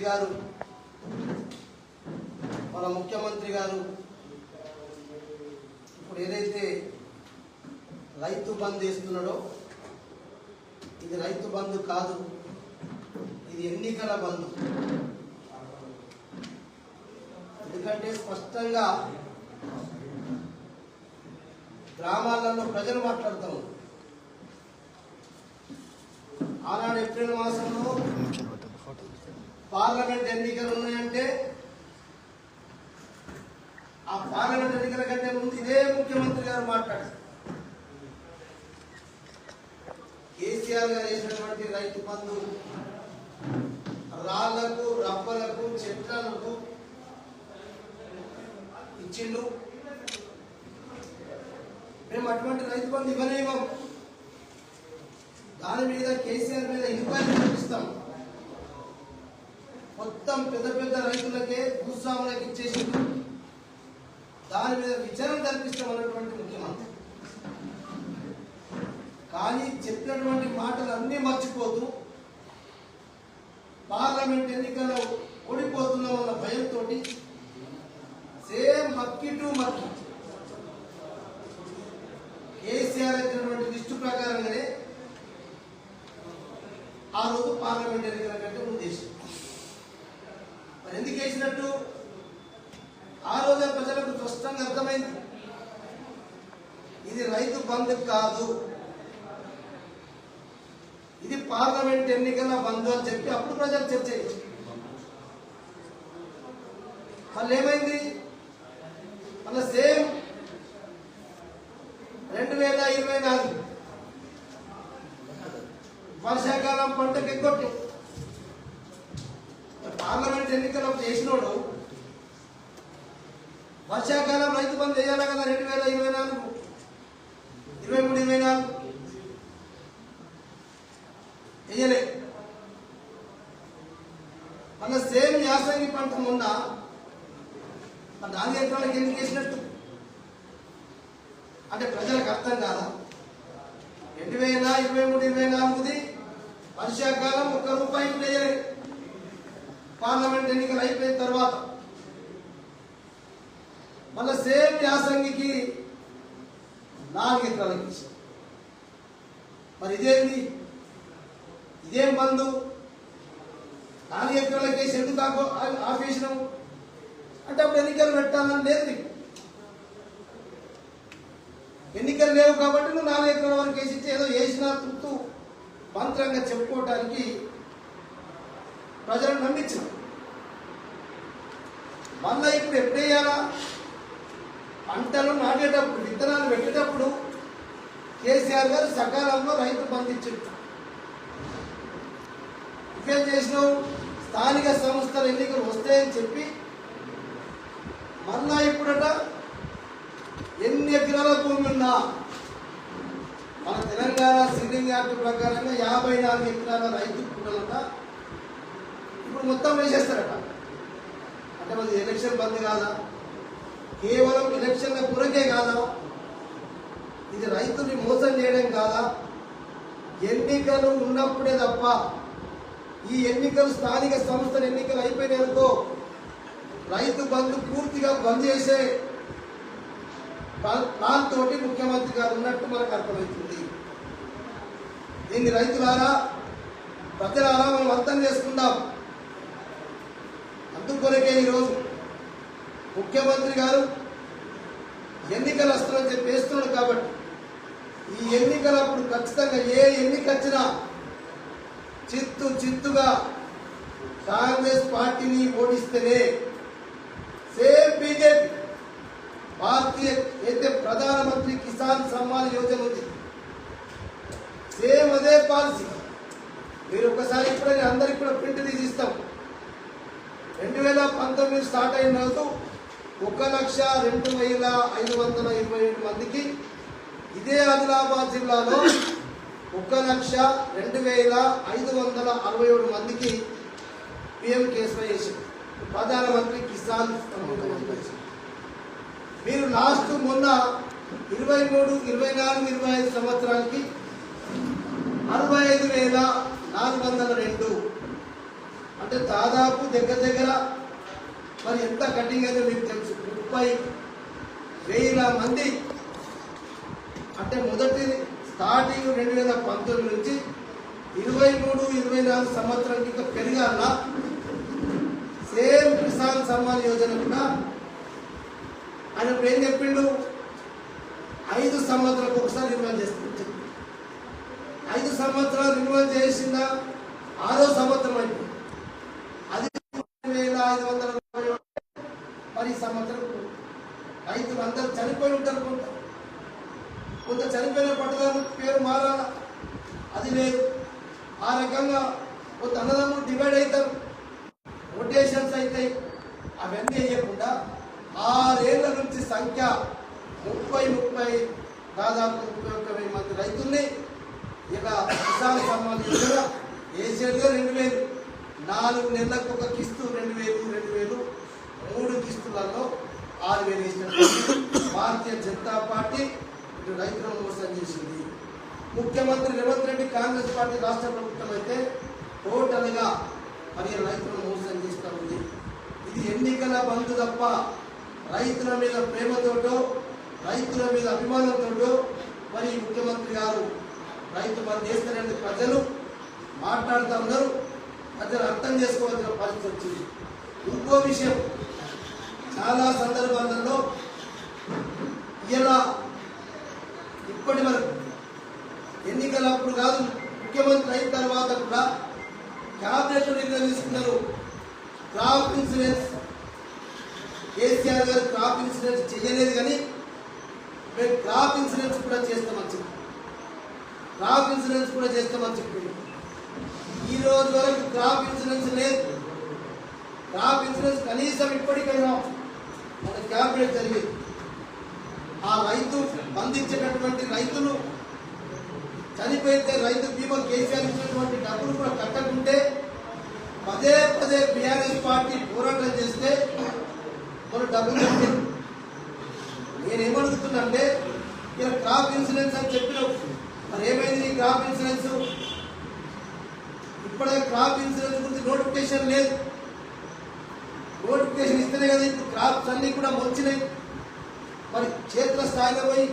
రెడ్డి గారు మన ముఖ్యమంత్రి గారు ఇప్పుడు ఏదైతే రైతు బంద్ వేస్తున్నాడో ఇది రైతు బంద్ కాదు ఇది ఎన్నికల బంద్ ఎందుకంటే స్పష్టంగా గ్రామాలలో ప్రజలు మాట్లాడతాం ఆనాడు ఏప్రిల్ మాసంలో పార్లమెంట్ ఎన్నికలు ఉన్నాయంటే ఆ పార్లమెంట్ ఎన్నికల కంటే ముందు ఇదే ముఖ్యమంత్రి గారు మాట్లాడారు. కేసీఆర్ గారు వేసినటువంటి రైతు బంధు రాళ్ళకు రప్పలకు చెట్లకు ఇచ్చిండు. మేము అటువంటి రైతు బంధు ఇవ్వలేము. దాని మీద కేసీఆర్ మీద ఇన్క్వైరీ చేపిస్తాం మొత్తం పెద్ద పెద్ద రైతులకే భూస్వాములకు ఇచ్చేసి దాని మీద విచారణ కల్పిస్తామన్నటువంటి ముఖ్యమంత్రి. కానీ చెప్పినటువంటి మాటలు అన్నీ మర్చిపోతూ పార్లమెంట్ ఎన్నికల్లో ఓడిపోతున్నామన్న భయంతో సేమ్ మక్కి టు మక్కి కేసీఆర్ ఇచ్చినటువంటి లిస్టు ప్రకారంగానే ఆ రోజు పార్లమెంట్ ఎన్నికల కంటే ముందు వేసింది చేసినట్టు ఆ రోజే ప్రజలకు స్పష్టంగా అర్థమైంది. ఇది రైతు బంద్ కాదు. ఇది పార్లమెంట్ ఎన్నికల బంధు అని చెప్పి అప్పుడు ప్రజలు చర్చ చేయించారు మళ్ళీ ఏమైంది? మళ్ళీ సేమ్ రెండు వేల ఇరవై నాలుగు వర్షాకాలం పంటకు ఎగ్గొట్టే చేసినోడు వర్షాకాలం రైతు బంద్ చేయాలి కదా రెండు వేల ఇరవై నాలుగు? ఇరవై మూడు ఇరవై నాలుగు? వేయలే. మన సేమ్ యాసంగి పంట మొన్న మన నాలుగు ఎకరాలకు ఎందుకు వేసినట్టు? అంటే ప్రజలకు అర్థం కాదా? రెండు వేల ఇరవై మూడు ఇరవై నాలుగుది వర్షాకాలం ఒక్క రూపాయి వేయలే. పార్లమెంట్ ఎన్నికలు అయిపోయిన తర్వాత మళ్ళా సేమ్ యాసంగికి నాలుగు ఎకరాలకు మరి ఇదేంటి ఇదేం బంధు నాలుగు ఎకరాలకి వేసి ఎందుకు ఆపు- ఆపేసినాం అంటే అప్పుడు ఎన్నికలు పెట్టాలని లేదు నీకు. ఎన్నికలు లేవు కాబట్టి నువ్వు నాలుగు ఎకరాల వరకు వేసి ఇచ్చి ఏదో వేసిన తృప్తు. మంత్రంగా చెప్పుకోవడానికి ప్రజలను నమ్మించిన మళ్ళీ ఇప్పుడు ఎప్పుడేయాలా పంటలు నాటేటప్పుడు విత్తనాలు పెట్టేటప్పుడు కేసీఆర్ గారు సకాలంలో రైతు బంధించారు ఇంకేం చేసినావు? స్థానిక సంస్థల ఎన్నికలు వస్తాయని చెప్పి మళ్ళా ఇప్పుడట ఎన్ని ఎకరాల భూమి ఉన్నా మన తెలంగాణ సిల్లింగ్ యాక్ట్ ప్రకారంగా యాభై నాలుగు ఎకరాల రైతు కూడలట ఇప్పుడు మొత్తం వేసేస్తారట అంటే మరి ఎలక్షన్ బంద్ కాదా? కేవలం ఎలక్షన్ల కొరకే కాదా? ఇది రైతుని మోసం చేయడం కాదా? ఎన్నికలు ఉన్నప్పుడే తప్ప ఈ ఎన్నికలు స్థానిక సంస్థల ఎన్నికలు అయిపోయినాయనుకో రైతు బంధు పూర్తిగా బంద్ చేసే దాంతో ముఖ్యమంత్రి గారు ఉన్నట్టు మనకు అర్థమవుతుంది. దీన్ని రైతులారా ప్రజలారా మనం అర్థం చేసుకుందాం. అందుకొరకే ఈరోజు ముఖ్యమంత్రి గారు ఎన్నికలు వస్తున్నాయని చెప్పి వేస్తున్నాడు కాబట్టి ఈ ఎన్నికలప్పుడు ఖచ్చితంగా ఏ ఎన్నిక వచ్చినా చిత్తు చిత్తుగా కాంగ్రెస్ పార్టీని ఓడిస్తేనే సేమ్ బీజేపీ భారతీయ అయితే ప్రధానమంత్రి కిసాన్ సమ్మాన్ యోజన ఉంది సేమ్ అదే పాలసీ. మీరు ఒకసారి ఇప్పుడు అందరికి కూడా ప్రింట్ తీసి ఇస్తాం. రెండు వేల పంతొమ్మిది స్టార్ట్ అయిన రోజు ఒక లక్ష రెండు వేల ఐదు వందల ఇరవై ఏడు మందికి ఇదే ఆదిలాబాద్ జిల్లాలో ఒక లక్ష రెండు వేల ఐదు వందల అరవై ఏడు మందికి పిఎం కేసులో చేసింది ప్రధానమంత్రి కిసాన్ మీరు లాస్ట్ మొన్న ఇరవై మూడు ఇరవై నాలుగు ఇరవై ఐదు సంవత్సరాలకి అరవై ఐదు వేల నాలుగు వందల రెండు అంటే దాదాపు దగ్గర దగ్గర మరి ఎంత కటింగ్ అయితే మీకు తెలుసు? ముప్పై వేల మంది. అంటే మొదటి స్టార్టింగ్ రెండు వేల పంతొమ్మిది నుంచి ఇరవై మూడు ఇరవై నాలుగు సంవత్సరానికి ఇంకా పెరగాల సేమ్ కిసాన్ సమ్మాన్ యోజన కూడా ఆయన ఇప్పుడు ఏం చెప్పిండు? ఐదు సంవత్సరాలకు ఒకసారి రిన్యువల్ చేస్తుంది. ఐదు సంవత్సరాలు రిన్యువల్ చేసిన ఆరో సంవత్సరం అయిపోయింది అది వేల ఐదు వందల నలభై ఒకటి. మరి ఈ సంవత్సరం రైతులు అందరు చనిపోయి ఉంటారు కొంత. కొంత చనిపోయిన పట్టదారు పేరు మారాల. అది లేదు. ఆ రకంగా కొంత అన్నదమ్ములు డివైడ్ అవుతారు. రొటేషన్స్ అవుతాయి అవన్నీ వేయకుండా ఆరేళ్ళ నుంచి సంఖ్య ముప్పై ముప్పై దాదాపు ముప్పై ఒక్క వెయ్యి మంది రైతుల్ని ఇక కిసాన్ సమ్మాన్ యోజన వేసేదిగా రెండు వేలు. నాలుగు నెలలకు ఒక కిస్తు రెండు వేలు రెండు వేలు. మూడు కిస్తులలో ఆరు వేలు వేసినటువంటి భారతీయ జనతా పార్టీ ఇటు రైతులను మోసం చేసింది. ముఖ్యమంత్రి రేవంత్ రెడ్డి కాంగ్రెస్ పార్టీ రాష్ట్ర ప్రభుత్వం అయితే టోటల్గా మరి రైతులను మోసం చేస్తూ ఉంది. ఇది ఎన్నికల బంధు తప్ప రైతుల మీద ప్రేమతోటో రైతుల మీద అభిమానంతోటో మరి ముఖ్యమంత్రి గారు రైతు బంధు చేస్తారని ప్రజలు మాట్లాడుతూ ఉన్నారు. ప్రజలు అర్థం చేసుకోవాల్సిన పరిస్థితి వచ్చింది. ఇంకో విషయం చాలా సందర్భాలలో ఇలా ఇప్పటి వరకు ఎన్నికలప్పుడు కాదు ముఖ్యమంత్రి అయిన తర్వాత కూడా క్యాబినెట్ నిర్ణయం తీసుకున్నారు. క్రాప్ ఇన్సూరెన్స్ కేసీఆర్ గారు క్రాప్ ఇన్సూరెన్స్ చేయలేదు కానీ మేము క్రాప్ ఇన్సూరెన్స్ కూడా చేస్తామని చెప్పి క్రాప్ ఇన్సూరెన్స్ కూడా చేస్తామని చెప్పి ఈ రోజు వరకు క్రాప్ ఇన్సూరెన్స్ లేదు. క్రాప్ ఇన్సూరెన్స్ కనీసం ఇప్పటికైనా ఒక క్యాబినెట్ జరిగింది. ఆ రైతు బంధించేటటువంటి రైతులు చనిపోయితే రైతు బీమా కేసీఆర్ ఇచ్చినటువంటి డబ్బులు కూడా కట్టకుంటే పదే పదే బీఆర్ఎస్ పార్టీ పోరాటం చేస్తే మన డబ్బులు కట్టారు. నేనేమడుగుతున్నా అంటే ఇలా క్రాప్ ఇన్సూరెన్స్ అని చెప్పినావు. మరి ఏమైంది క్రాప్ ఇన్సూరెన్స్ ఇప్పుడే క్రాప్ ఇన్సూరెన్స్ గురించి నోటిఫికేషన్ లేదు. నోటిఫికేషన్ కదా ఇప్పుడు క్రాప్స్ అన్నీ కూడా మొలిచినాయి మరి క్షేత్ర స్థాయిలో పోయి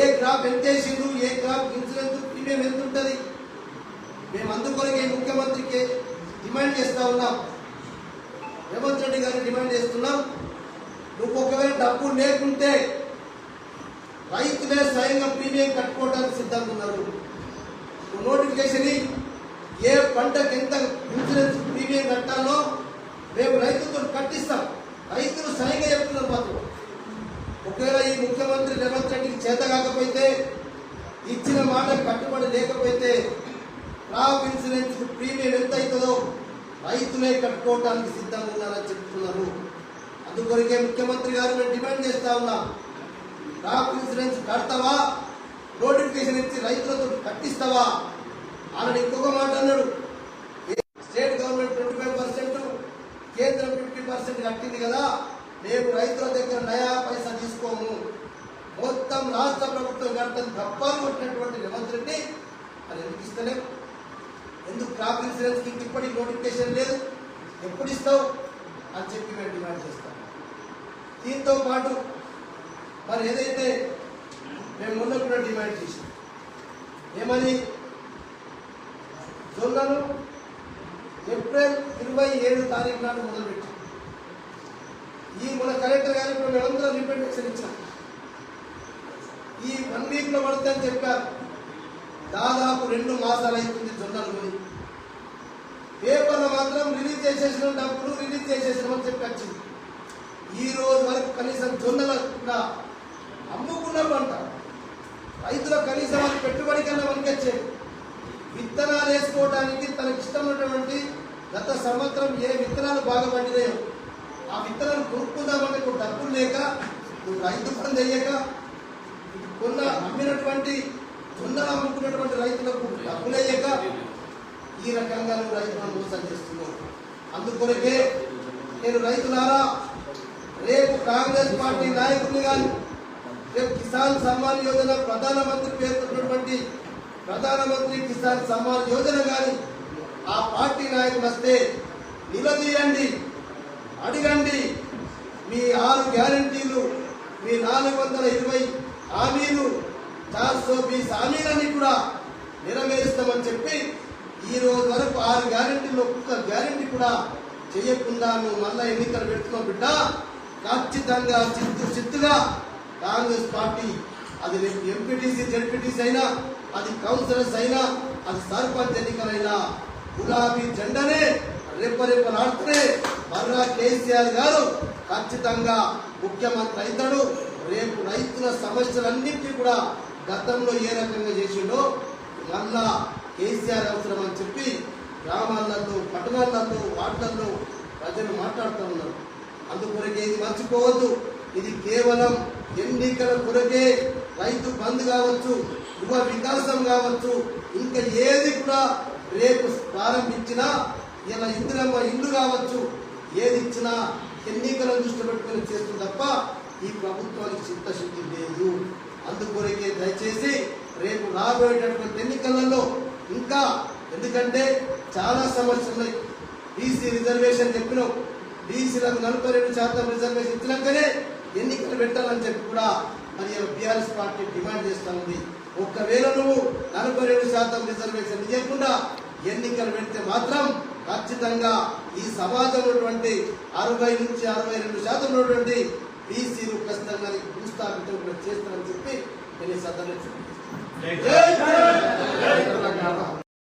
ఏ క్రాప్ ఎంత వేసిండు ఏ క్రాప్ ఇన్సూరెన్స్ ప్రీమియం ఎంత ఉంటుంది? మేము అందుకొరకే ముఖ్యమంత్రికి డిమాండ్ చేస్తా ఉన్నాం. రేవంత్ రెడ్డి గారిని డిమాండ్ చేస్తున్నాం. నువ్వు ఒకవేళ డబ్బు లేకుంటే రైతులే స్వయంగా ప్రీమియం కట్టుకోవడానికి సిద్ధంగా ఉన్నారు. నోటిఫికేషన్ ఏ పంటకు ఎంత ఇన్సూరెన్స్ ప్రీమియం కట్టాలో మేము రైతు కట్టిస్తాం రైతులు స్వయంగా చెప్తున్నారు మాత్రం. ఒకవేళ ఈ ముఖ్యమంత్రి రేవంత్ రెడ్డికి చేత కాకపోతే ఇచ్చిన మాట కట్టుబడి లేకపోతే క్రాప్ ఇన్సూరెన్స్ ప్రీమియం ఎంత అవుతుందో రైతులే కట్టుకోవడానికి సిద్ధంగా ఉన్నారని చెప్తున్నారు. అందుకొరికే ముఖ్యమంత్రి గారు మేము డిమాండ్ చేస్తా ఉన్నాం. క్రాప్ ఇన్సూరెన్స్ కడతావా? నోటిఫికేషన్ ఇచ్చి రైతులతో కట్టిస్తావా? ఆయన ఇంకొక మాట అన్నాడు. పర్సెంట్ కట్టింది కదా మేము రైతుల దగ్గర నయా పైసా తీసుకోము. మొత్తం రాష్ట్ర ప్రభుత్వం కట్టని గప్పాలు కొట్టినటువంటి రేవంత్ రెడ్డి మరి ఎందుకు ఇస్తలేం? ఎందుకు క్రాప్ ఇన్సూరెన్స్కి ఇప్పటికి నోటిఫికేషన్ లేదు? ఎప్పుడు ఇస్తావు? అని చెప్పి మేము డిమాండ్ చేస్తాం. దీంతో పాటు మరి ఏదైతే మేము మొన్న కూడా డిమాండ్ చేసాం ఏమని? జొన్నను ఏప్రిల్ ఇరవై ఏడు తారీఖు నాడు మొదలుపెట్టాం ఈ మన కలెక్టర్ గారు ఇప్పుడు నిరంతరం రిప్రజెంటేషన్ ఇచ్చాం ఈ వన్ వీక్లో పడుతుందని చెప్పారు. దాదాపు రెండు మాసాలు అవుతుంది జొన్నలు కొని. పేపర్లో మాత్రం రిలీజ్ చేసేసిన డబ్బులు రిలీజ్ చేసేసినామని చెప్పి ఈ రోజు వరకు కనీసం జొన్నలు కూడా అమ్ముకున్న పంట రైతుల కనీసం అది పెట్టుబడి కన్నా వనికొచ్చేది విత్తనాలు వేసుకోవడానికి తనకి ఇష్టమైనటువంటి గత సంవత్సరం ఏ విత్తనాలు బాగా పండినాయో ఆ విత్తనాలు కొనుక్కుందామంటే నువ్వు డబ్బులు లేక నువ్వు రైతు పని చేయక కొన్న అమ్మినటువంటి జొన్నలు అమ్ముకున్నటువంటి రైతులకు డబ్బులు అయ్యాక ఈ రకంగా నువ్వు రైతులను మోసం చేస్తున్నావు. అందుకొరకే నేను రైతులారా రేపు కాంగ్రెస్ పార్టీ నాయకుడిని కానీ రేపు కిసాన్ సమ్మాన్ యోజన ప్రధానమంత్రి పేరుతున్నటువంటి ప్రధానమంత్రి కిసాన్ సమ్మాన్ యోజన కానీ ఆ పార్టీ నాయకులు వస్తే నిలదీయండి. అడగండి. మీ ఆరు గ్యారంటీలు మీ నాలుగు వందల ఇరవై హామీలు చార్ సో బీస్ హామీలన్నీ కూడా నెరవేరుస్తామని చెప్పి ఈ రోజు వరకు ఆరు గ్యారెంటీలు ఒక్క గ్యారెంటీ కూడా చేయకుండా నువ్వు మళ్ళా ఎన్నికలు పెడుతున్నా బిడ్డ. ఖచ్చితంగా చిత్తు చిత్తుగా కాంగ్రెస్ పార్టీ అది రేపు ఎంపీటీసీ జడ్పీటీసీ అయినా అది కౌన్సిలర్స్ అయినా అది సర్పంచ్ ఎన్నికలైనా గులాబీ జెండనే రెప్పరెప్పలాడుతూనే మర్రా కేసీఆర్ గారు ఖచ్చితంగా ముఖ్యమంత్రి అవుతాడు. రేపు రైతుల సమస్యలన్నింటినీ కూడా గతంలో ఏ రకంగా చేసిండో మళ్ళా కేసీఆర్ అవసరం అని చెప్పి గ్రామాలలో పట్టణాలలో వార్డులలో ప్రజలు మాట్లాడుతూ ఉన్నారు. అందుకొరకే ఇది మర్చిపోవద్దు. ఇది కేవలం ఎన్నికల కొరకే రైతు బంద్ కావచ్చు యువ వికాసం కావచ్చు ఇంకా ఏది కూడా రేపు ప్రారంభించినా ఇలా ఇందిరమ్మ ఇల్లు కావచ్చు ఏది ఇచ్చినా ఎన్నికలను దృష్టి పెట్టుకొని చేస్తుంది తప్ప ఈ ప్రభుత్వానికి చిత్తశుద్ధి లేదు. అందుకొరకే దయచేసి రేపు రాబోయేటటువంటి ఎన్నికలలో ఇంకా ఎందుకంటే చాలా సమస్యలు ఉన్నాయి. బీసీ రిజర్వేషన్ చెప్పినాం. బీసీలకు నలభై రెండు శాతం రిజర్వేషన్ ఇచ్చినాకనే ఎన్నికలు పెట్టాలని చెప్పి కూడా మరి బీఆర్ఎస్ పార్టీ డిమాండ్ చేస్తా ఉంది. ఒక్కవేళ నువ్వు నలభై రెండు శాతం రిజర్వేషన్ ఇవ్వకుండా ఎన్నికలు పెడితే మాత్రం ఖచ్చితంగా ఈ సమాజంలో ఉన్నటువంటి అరవై నుంచి అరవై రెండు శాతం ఉన్నటువంటి బీసీలు ఖచ్చితంగా నీకు భూస్థాపితం కూడా చేస్తారని చెప్పి నేను ఈ సందర్భంగా తెలంగాణ.